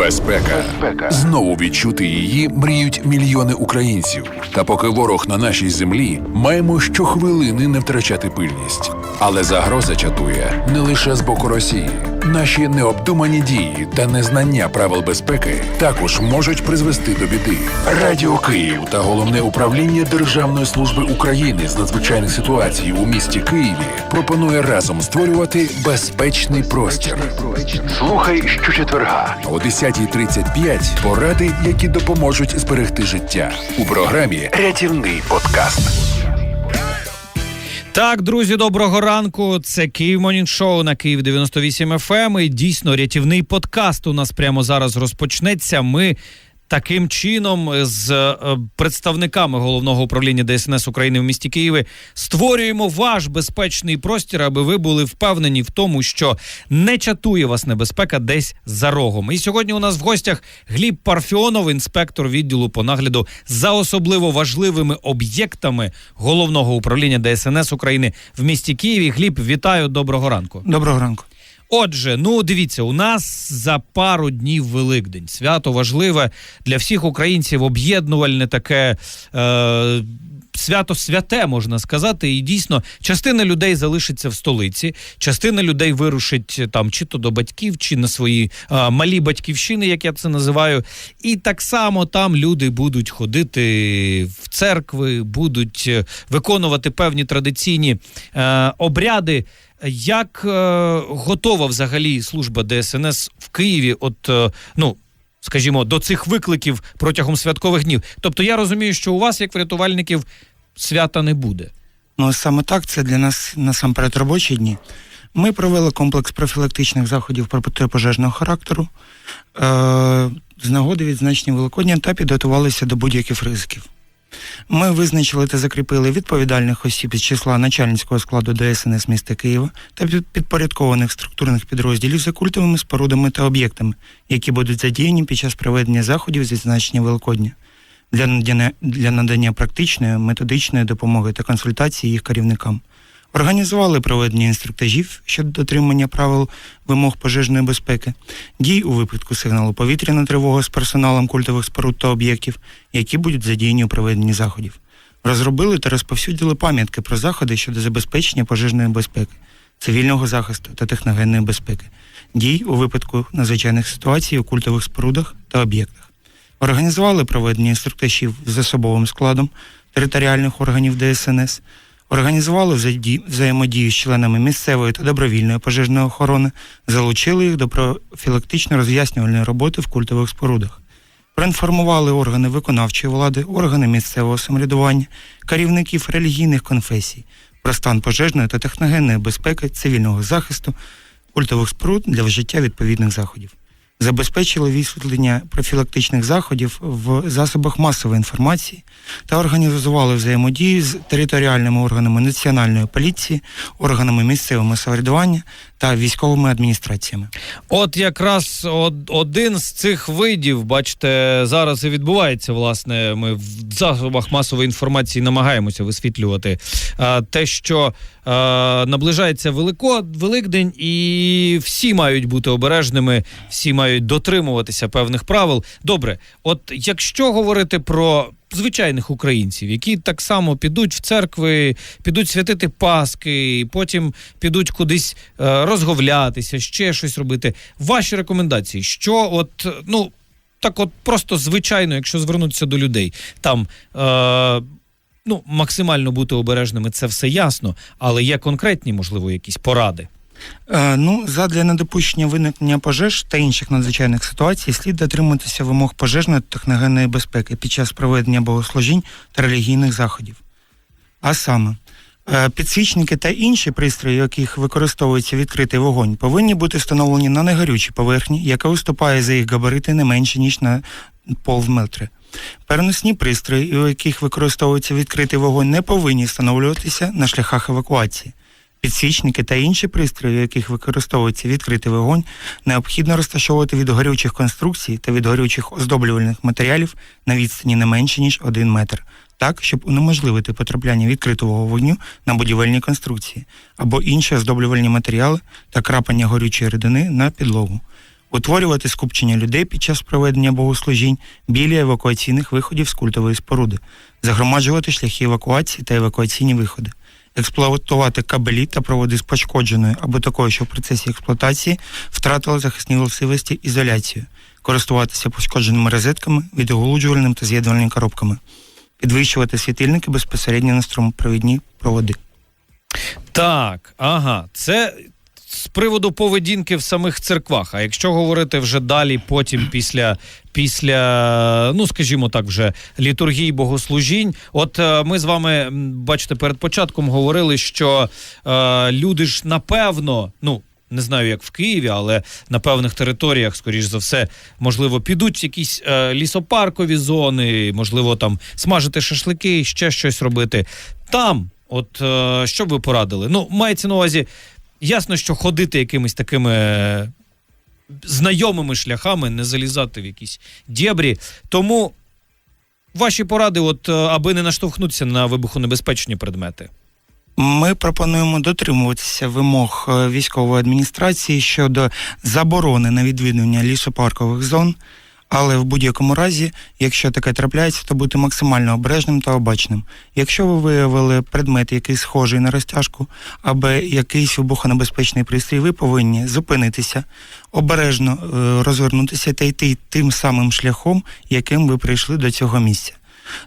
Безпека. Знову відчути її мріють мільйони українців. Та поки ворог на нашій землі, маємо щохвилини не втрачати пильність. Але загроза чатує не лише з боку Росії. Наші необдумані дії та незнання правил безпеки також можуть призвести до біди. Радіо Київ та головне управління Державної служби України з надзвичайних ситуацій у місті Києві пропонує разом створювати безпечний простір. Слухай щочетверга о 10.35 поради, які допоможуть зберегти життя у програмі Рятівний подкаст. Так, друзі, доброго ранку. Це Київ Монінг Шоу на Київ 98 FM. І дійсно рятівний подкаст у нас прямо зараз розпочнеться. Ми таким чином з е, представниками головного управління ДСНС України в місті Києві створюємо ваш безпечний простір, аби ви були впевнені в тому, що не чатує вас небезпека десь за рогом. І сьогодні у нас в гостях Гліб Парфіонов, інспектор відділу по нагляду за особливо важливими об'єктами головного управління ДСНС України в місті Києві. Гліб, вітаю, доброго ранку. Доброго ранку. Отже, ну дивіться, у нас за пару днів Великдень. Свято важливе для всіх українців, об'єднувальне таке. Е- Свято святе можна сказати, і дійсно частина людей залишиться в столиці, частина людей вирушить там чи то до батьків, чи на свої а, малі батьківщини, як я це називаю. І так само там люди будуть ходити в церкви, будуть е, виконувати певні традиційні е, обряди. Як е, готова взагалі служба ДСНС в Києві? От е, ну. Скажімо, до цих викликів протягом святкових днів. Тобто я розумію, що у вас, як врятувальників, свята не буде. Ну саме так, це для нас насамперед робочі дні. Ми провели комплекс профілактичних заходів протипожежного характеру е- з нагоди відзначення Великодня та підготувалися до будь-яких ризиків. Ми визначили та закріпили відповідальних осіб з числа начальницького складу ДСНС міста Києва та підпорядкованих структурних підрозділів за культовими спорудами та об'єктами, які будуть задіяні під час проведення заходів зі значення Великодня для надання, практичної, методичної допомоги та консультації їх керівникам. Організували проведення інструктажів щодо дотримання правил вимог пожежної безпеки, дій у випадку сигналу повітряна тривога з персоналом культових споруд та об'єктів, які будуть задіяні у проведенні заходів. Розробили та розповсюдили пам'ятки про заходи щодо забезпечення пожежної безпеки, цивільного захисту та техногенної безпеки, дій у випадку надзвичайних ситуацій у культових спорудах та об'єктах. Організували проведення інструктажів з особовим складом територіальних органів ДСНС організували взаємодію з членами місцевої та добровільної пожежної охорони, залучили їх до профілактично роз'яснювальної роботи в культових спорудах, проінформували органи виконавчої влади, органи місцевого самоврядування, керівників релігійних конфесій про стан пожежної та техногенної безпеки, цивільного захисту, культових споруд для вжиття відповідних заходів забезпечили висвітлення профілактичних заходів в засобах масової інформації та організували взаємодію з територіальними органами національної поліції, органами місцевого самоврядування та військовими адміністраціями. От якраз один з цих видів, бачите, зараз і відбувається. Власне, ми в засобах масової інформації намагаємося висвітлювати те, що наближається Велико, Великдень, і всі мають бути обережними, всі мають дотримуватися певних правил. Добре, от якщо говорити про звичайних українців, які так само підуть в церкви, підуть святити Паски, потім підуть кудись е, розговлятися, ще щось робити. Ваші рекомендації, що от ну так, от просто звичайно, якщо звернутися до людей, там. Е, Ну, максимально бути обережними, це все ясно, але є конкретні, можливо, якісь поради. Е, ну, задля недопущення виникнення пожеж та інших надзвичайних ситуацій слід дотримуватися вимог пожежної та техногенної безпеки під час проведення богослужінь та релігійних заходів. А саме, е, підсвічники та інші пристрої, яких використовується відкритий вогонь, повинні бути встановлені на негорючій поверхні, яка виступає за їх габарити не менше, ніж на пол метри. Переносні пристрої, у яких використовується відкритий вогонь, не повинні встановлюватися на шляхах евакуації. Підсвічники та інші пристрої, у яких використовується відкритий вогонь, необхідно розташовувати від горючих конструкцій та від горючих оздоблювальних матеріалів на відстані не менше ніж один метр, так, щоб унеможливити потрапляння відкритого вогню на будівельні конструкції або інші оздоблювальні матеріали та крапання горючої рідини на підлогу. утворювати скупчення людей під час проведення богослужінь біля евакуаційних виходів з культової споруди, загромаджувати шляхи евакуації та евакуаційні виходи, експлуатувати кабелі та проводи з пошкодженою або такою, що в процесі експлуатації втратили захисні властивості ізоляцію, користуватися пошкодженими розетками, відголуджувальним та з'єднувальними коробками, підвищувати світильники безпосередньо на струмопровідні проводи. Так, ага, це з приводу поведінки в самих церквах. А якщо говорити вже далі, потім після, після ну скажімо так, вже літургії богослужінь. От е, ми з вами, бачите, перед початком говорили, що е, люди ж напевно, ну. Не знаю, як в Києві, але на певних територіях, скоріш за все, можливо, підуть якісь е, лісопаркові зони, можливо, там смажити шашлики, ще щось робити. Там, от е, що б ви порадили? Ну, мається на увазі, ясно, що ходити якимись такими е, знайомими шляхами, не залізати в якісь дєбрі. Тому ваші поради, от, е, аби не наштовхнутися на вибухонебезпечні предмети. Ми пропонуємо дотримуватися вимог е, військової адміністрації щодо заборони на відвідування лісопаркових зон, але в будь-якому разі, якщо таке трапляється, то бути максимально обережним та обачним. Якщо ви виявили предмет, який схожий на розтяжку, або якийсь вибухонебезпечний пристрій, ви повинні зупинитися, обережно е, розвернутися та йти тим самим шляхом, яким ви прийшли до цього місця.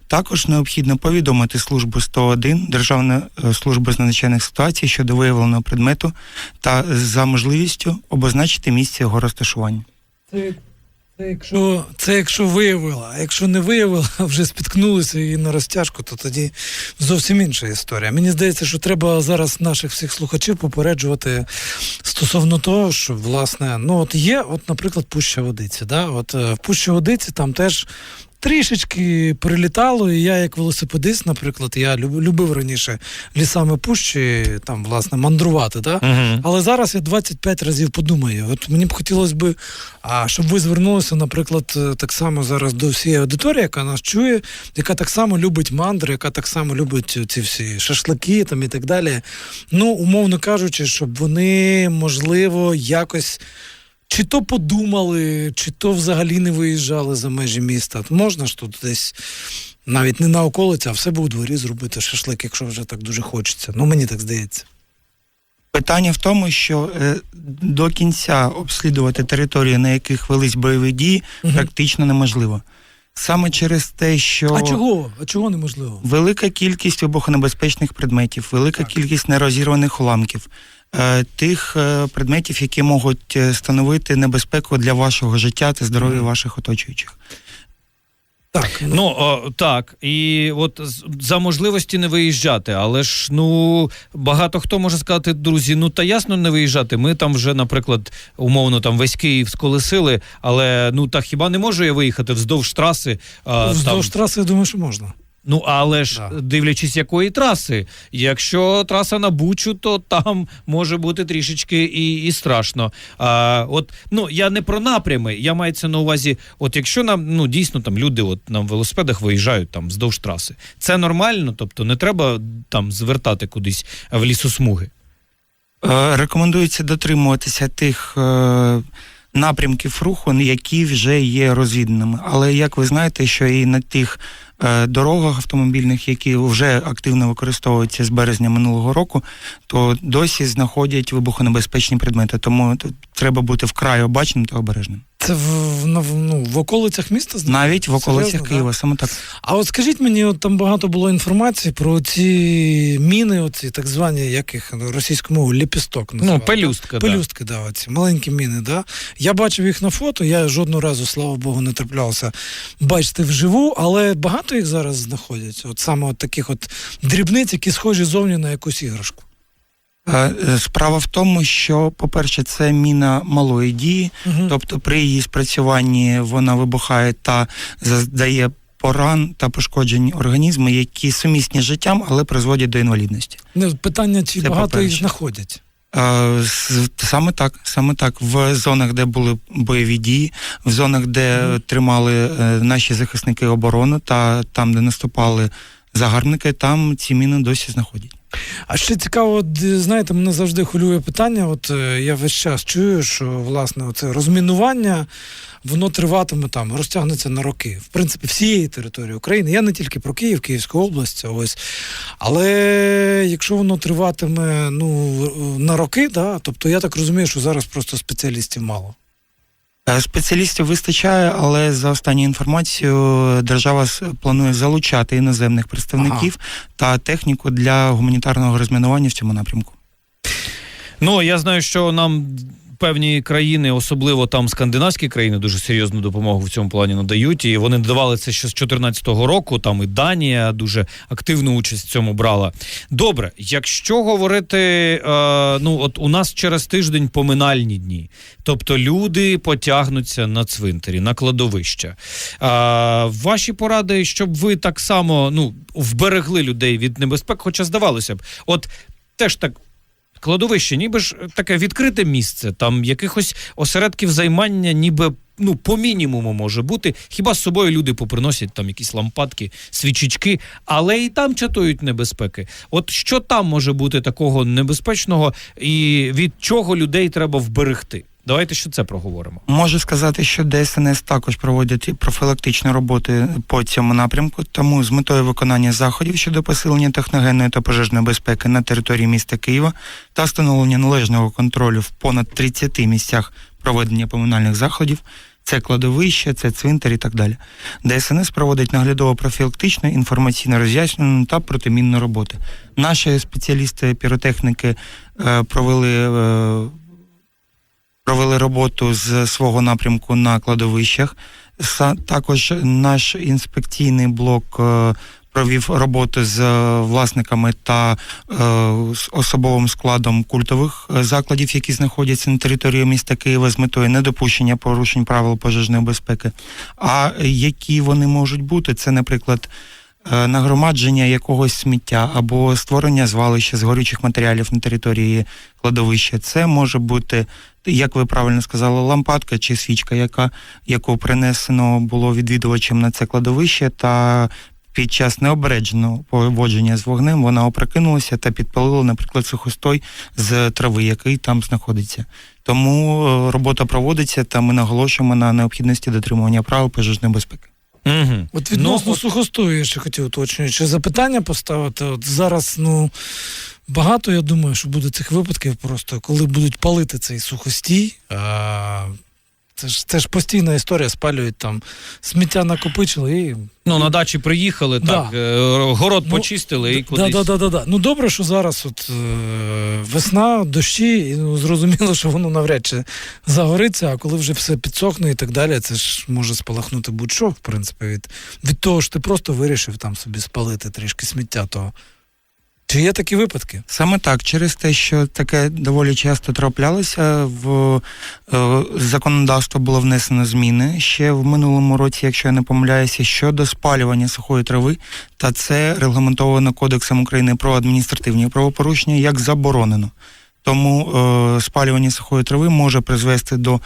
Також необхідно повідомити службу 101 Державної е, служби з надзвичайних ситуацій щодо виявленого предмету та за можливістю обозначити місце його розташування. Це, якщо, це якщо виявила, а якщо не виявила, а вже спіткнулися і на розтяжку, то тоді зовсім інша історія. Мені здається, що треба зараз наших всіх слухачів попереджувати стосовно того, що власне, ну от є, от, наприклад, Пуща Водиці. Да? От е, в Пущі Водиці там теж. Трішечки прилітало, і я, як велосипедист, наприклад, я любив раніше лісами пущі, там, власне, мандрувати. Да? Угу. Але зараз я 25 разів подумаю. От мені б хотілося б, щоб ви звернулися, наприклад, е, так само зараз до всієї аудиторії, яка нас чує, яка так само любить мандри, яка так само любить ці всі шашлики там і так далі. Ну, умовно кажучи, щоб вони, можливо, якось. Чи то подумали, чи то взагалі не виїжджали за межі міста. Можна ж тут десь навіть не на околиці, а в себе у дворі зробити шашлик, якщо вже так дуже хочеться. Ну мені так здається. Питання в тому, що е, до кінця обслідувати території, на яких велись бойові дії, угу. практично неможливо. Саме через те, що А чого? А чого неможливо? велика кількість вибухонебезпечних предметів, велика Так. кількість нерозірваних уламків, е, тих е, предметів, які можуть е, становити небезпеку для вашого життя та здоров'я mm. ваших оточуючих. Так, Ну о, так, і от за можливості не виїжджати, але ж ну багато хто може сказати, друзі, ну та ясно не виїжджати. Ми там вже, наприклад, умовно там весь Київ сколесили, але ну та хіба не можу я виїхати вздовж траси? А, вздовж там, траси, я думаю, що можна. Ну але ж Да. дивлячись, якої траси. Якщо траса на Бучу, то там може бути трішечки і, і страшно. А, от ну я не про напрями, я маю на увазі. От якщо нам ну дійсно там люди, от на велосипедах виїжджають там вздовж траси, це нормально, тобто не треба там звертати кудись в лісосмуги. Е, Рекомендується дотримуватися тих е, напрямків руху, які вже є розвіданими. Але як ви знаєте, що і на тих дорогах автомобільних, які вже активно використовуються з березня минулого року, то досі знаходять вибухонебезпечні предмети. Тому треба бути вкрай обачним та обережним. Це в, ну, в околицях міста? Навіть в околицях Серйозно, Києва, саме так. А от скажіть мені, от там багато було інформації про ці міни, оці так звані, як їх ну, російською мовою, ліпісток Ну, називають. пелюстка, да. Пелюстки, да, оці маленькі міни, да. Я бачив їх на фото, я жодного разу, слава Богу, не траплявся бачити вживу, але багато їх зараз знаходять. От саме от таких от дрібниць, які схожі зовні на якусь іграшку. Е, е, Справа в тому, що, по-перше, це міна малої дії, Угу. тобто при її спрацюванні вона вибухає та заздає поран та пошкоджень організму, які сумісні з життям, але призводять до інвалідності. Не Питання, чи Це багато їх по-перше. знаходять. Е, Саме так, саме так. В зонах, де були бойові дії, в зонах, де тримали наші захисники оборону, та там, де наступали загарбники, там ці міни досі знаходять. А ще цікаво, е, знаєте, мене завжди хвилює питання. От е, я весь час чую, що власне це розмінування воно триватиме там, розтягнеться на роки. В принципі, всієї території України. Я не тільки про Київ, Київську область, ось. Але якщо воно триватиме ну, на роки, да, тобто я так розумію, що зараз просто спеціалістів мало. Е, Спеціалістів вистачає, але за останню інформацію держава планує залучати іноземних представників та техніку для гуманітарного розмінування в цьому напрямку. Ну я знаю, що нам певні країни, особливо там скандинавські країни, дуже серйозну допомогу в цьому плані надають. І вони надавали це ще з 2014 року. Там і Данія дуже активну участь в цьому брала. Добре, якщо говорити, е, ну от у нас через тиждень поминальні дні, тобто люди потягнуться на цвинтарі, на кладовища. Е, ваші поради, щоб ви так само ну вберегли людей від небезпек, хоча здавалося б, от теж так кладовище, ніби ж таке відкрите місце, там якихось осередків займання, ніби ну по мінімуму може бути. Хіба з собою люди поприносять там якісь лампадки, свічечки, але і там чатують небезпеки. От що там може бути такого небезпечного, і від чого людей треба вберегти? Давайте ще це проговоримо. Можу сказати, що ДСНС також проводять профілактичні роботи по цьому напрямку, тому з метою виконання заходів щодо посилення техногенної та пожежної безпеки на території міста Києва та встановлення належного контролю в понад 30 місцях проведення поминальних заходів. Це кладовище, це цвинтар і так далі. ДСНС проводить наглядово-профілактичну, інформаційно роз'яснену та протимінну роботи. Наші спеціалісти піротехніки е, провели е, провели роботу з свого напрямку на кладовищах. Також наш інспекційний блок е, провів роботу з е, власниками та е, з особовим складом культових закладів, які знаходяться на території міста Києва з метою недопущення порушень правил пожежної безпеки. А які вони можуть бути? Це, наприклад, нагромадження якогось сміття або створення звалища з горючих матеріалів на території кладовища. Це може бути, як ви правильно сказали, лампадка чи свічка, яка, яку принесено було відвідувачем на це кладовище, та під час необережного поводження з вогнем вона опрокинулася та підпалила, наприклад, сухостой з трави, який там знаходиться. Тому е, робота проводиться, та ми наголошуємо на необхідності дотримування правил пожежної безпеки. Угу. От відносно Ну, сухостою, я ще хотів уточнюючи запитання поставити. От зараз, ну багато я думаю, що буде цих випадків, просто коли будуть палити цей сухостій. А, це ж це ж постійна історія, спалюють там сміття накопичили і Ну на дачі приїхали, Да. так е, город Ну, почистили і кудись. да, да, да, да. Ну добре, що зараз от е, весна, дощі, і ну, зрозуміло, що воно навряд чи загориться, а коли вже все підсохне і так далі, це ж може спалахнути будь-що, в принципі, від, від того, що ти просто вирішив там собі спалити трішки сміття, то чи є такі випадки? Саме так, через те, що таке доволі часто траплялося, в е, законодавство було внесено зміни ще в минулому році, якщо я не помиляюся, щодо спалювання сухої трави, та це регламентовано Кодексом України про адміністративні правопорушення як заборонено. Тому е, спалювання сухої трави може призвести до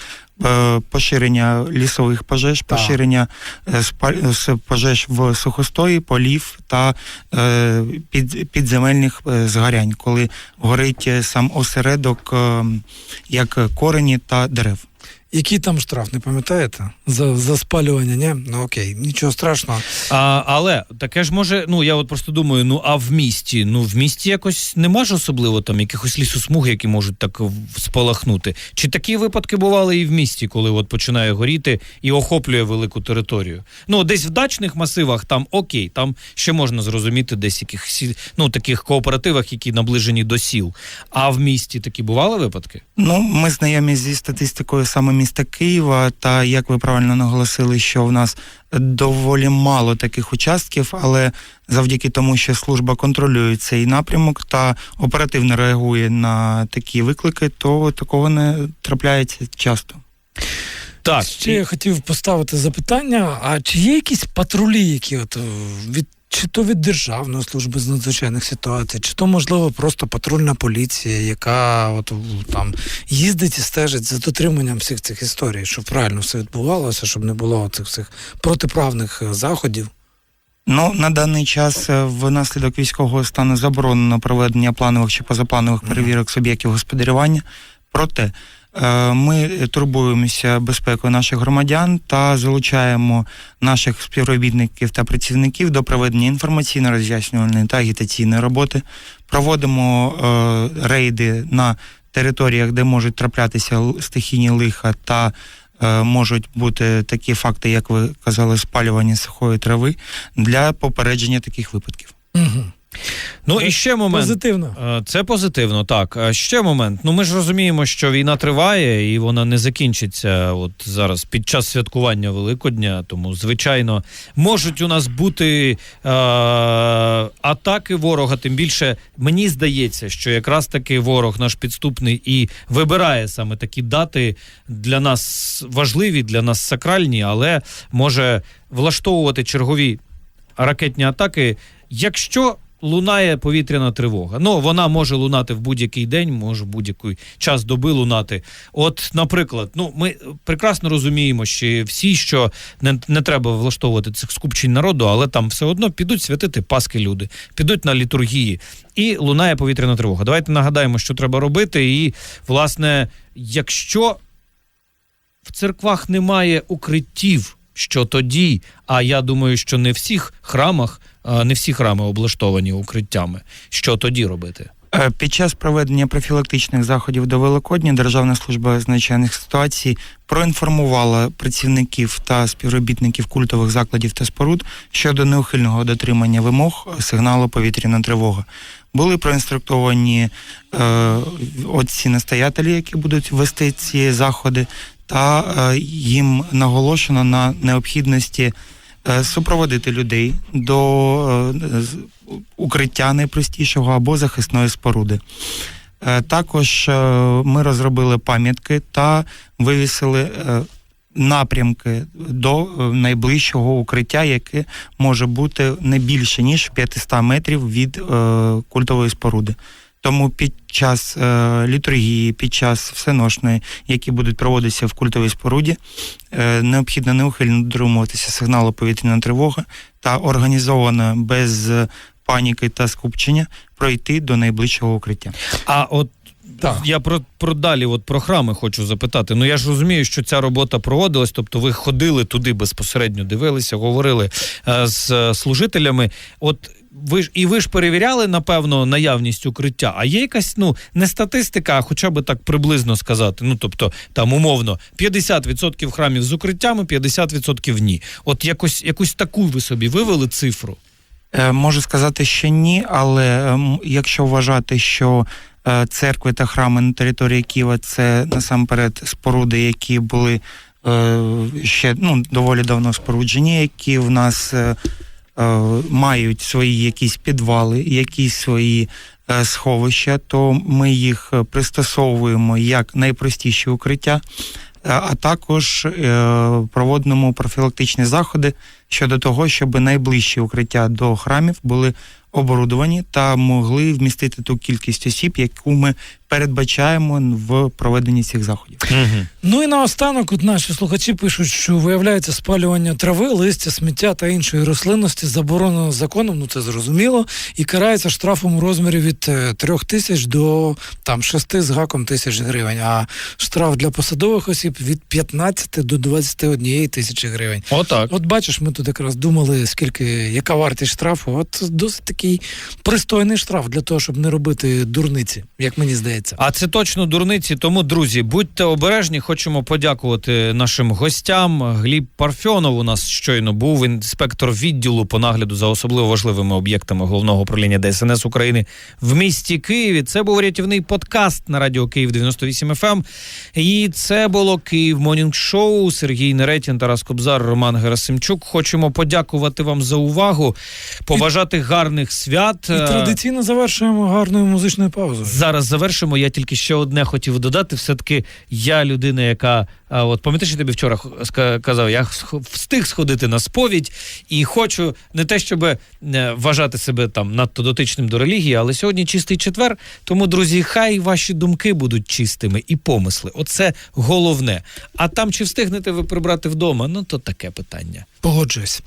е, поширення лісових пожеж, Так. поширення е, пожеж в сухостої, полів та е, під, підземельних е, згорянь, коли горить сам осередок, е, як корені та дерев. Який там штраф, не пам'ятаєте? За, за спалювання, ні? Ну окей, нічого страшного. А, але таке ж може, ну я от просто думаю, ну а в місті? Ну в місті якось нема ж особливо там якихось лісосмуг, які можуть так спалахнути. Чи такі випадки бували і в місті, коли от починає горіти і охоплює велику територію? Ну десь в дачних масивах там окей, там ще можна зрозуміти десь яких сі- ну таких кооперативах, які наближені до сіл. А в місті такі бували випадки? Ну, ми знайомі зі статистикою саме міста Києва, та як ви правильно наголосили, що в нас доволі мало таких участків, але завдяки тому, що служба контролює цей напрямок та оперативно реагує на такі виклики, то такого не трапляється часто. Так, Ще я хотів поставити запитання: а чи є якісь патрулі, які от е, від чи то від Державної служби з надзвичайних ситуацій, чи то, можливо, просто патрульна поліція, яка от там їздить і стежить за дотриманням всіх цих історій, щоб правильно все відбувалося, щоб не було цих всіх протиправних е, заходів. Ну, на даний час е, внаслідок військового стану заборонено проведення планових чи позапланових перевірок суб'єктів господарювання. Проте ми турбуємося безпекою наших громадян та залучаємо наших співробітників та працівників до проведення інформаційно-роз'яснювальної та агітаційної роботи. Проводимо е, рейди на територіях, де можуть траплятися стихійні лиха та е, можуть бути такі факти, як ви казали, спалювання сухої трави для попередження таких випадків. Угу. Ну і ще момент. Позитивно. Е, Це позитивно, так. Ще момент. Ну ми ж розуміємо, що війна триває і вона не закінчиться от зараз під час святкування Великодня. Тому, звичайно, можуть у нас бути е- атаки ворога. Тим більше мені здається, що якраз таки ворог наш підступний і вибирає саме такі дати для нас важливі, для нас сакральні, але може влаштовувати чергові ракетні атаки, якщо лунає повітряна тривога. Ну, вона може лунати в будь-який день, може в будь-який час доби лунати. От, наприклад, ну ми прекрасно розуміємо, що всі, що не, не треба влаштовувати цих скупчень народу, але там все одно підуть святити Паски люди, підуть на літургії, і лунає повітряна тривога. Давайте нагадаємо, що треба робити. І, власне, якщо в церквах немає укриттів, що тоді, а я думаю, що не всіх храмах, не всі храми облаштовані укриттями. Що тоді робити? Е, Під час проведення профілактичних заходів до Великодня Державна служба з надзвичайних ситуацій проінформувала працівників та співробітників культових закладів та споруд щодо неухильного дотримання вимог сигналу повітряна тривога. Були проінструктовані е, отці настоятелі, які будуть вести ці заходи, та е, їм наголошено на необхідності супроводити людей до е, укриття найпростішого або захисної споруди. Е, Також е, ми розробили пам'ятки та вивісили е, напрямки до е, найближчого укриття, яке може бути не більше ніж 500 метрів від е, культової споруди. Тому під час е, літургії, під час всеношної, які будуть проводитися в культовій споруді, е, необхідно неухильно дотримуватися сигналу повітряна тривога та організовано без паніки та скупчення пройти до найближчого укриття. А от Так. я про, про далі, от про храми хочу запитати. Ну я ж розумію, що ця робота проводилась, тобто ви ходили туди безпосередньо, дивилися, говорили е, з е, служителями. От ви ж і ви ж перевіряли, напевно, наявність укриття. А є якась ну не статистика, а хоча б так приблизно сказати. Ну тобто, там умовно 50% храмів з укриттями, 50% ні. От якось якусь таку ви собі вивели цифру. Е, Можу сказати, що ні, але ем, якщо вважати, що е, церкви та храми на території Києва це насамперед споруди, які були е, ще ну, доволі давно споруджені, які в нас мають свої якісь підвали, якісь свої е, сховища, то ми їх е, пристосовуємо як найпростіші укриття. е, А також е, проводимо профілактичні заходи щодо того, щоб найближчі укриття до храмів були оборудовані та могли вмістити ту кількість осіб, яку ми передбачаємо в проведенні цих заходів. Ну і наостанок, от наші слухачі пишуть, що виявляється спалювання трави, листя, сміття та іншої рослинності заборонено законом, ну це зрозуміло, і карається штрафом у розмірі від е, трьох тисяч до там шести з гаком тисяч гривень. А штраф для посадових осіб від 15 до 21 тисячі гривень. Отак. От бачиш, ми тут якраз думали, скільки яка вартість штрафу. От досить такий пристойний штраф для того, щоб не робити дурниці, як мені здається. А це точно дурниці. Тому, друзі, будьте обережні. Хочемо подякувати нашим гостям. Гліб Парфьонов у нас щойно був інспектор відділу по нагляду за особливо важливими об'єктами головного управління ДСНС України в місті Києві. Це був рятівний подкаст на радіо Київ 98 FM. ем. І це було Київ Монінг Шоу. Сергій Неретін, Тарас Кобзар, Роман Герасимчук. Хочемо подякувати вам за увагу, побажати гарних свят. І традиційно завершуємо гарною музичною паузою. Зараз завершимо. Я тільки ще одне хотів додати. Все таки я людина, яка А от пам'ятаєш, я тобі вчора казав, я встиг сходити на сповідь і хочу не те, щоб е, вважати себе там надто дотичним до релігії, але сьогодні чистий четвер. Тому, друзі, хай ваші думки будуть чистими і помисли. Оце головне. А там чи встигнете ви прибрати вдома? Ну то таке питання. Погоджуюсь.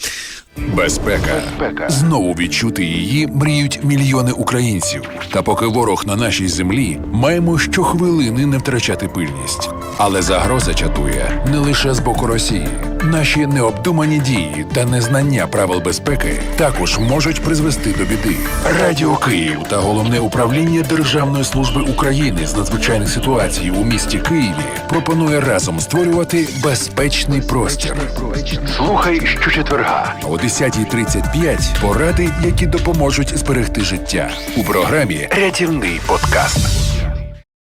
Безпека. Знову відчути її мріють мільйони українців. Та поки ворог на нашій землі, маємо щохвилини не втрачати пильність. Але загроза чатує не лише з боку Росії. Наші необдумані дії та незнання правил безпеки також можуть призвести до біди. Радіо Київ та головне управління Державної служби України з надзвичайних ситуацій у місті Києві пропонує разом створювати безпечний простір. Слухай щочетверга о 10.35 поради, які допоможуть зберегти життя у програмі Рятівний подкаст.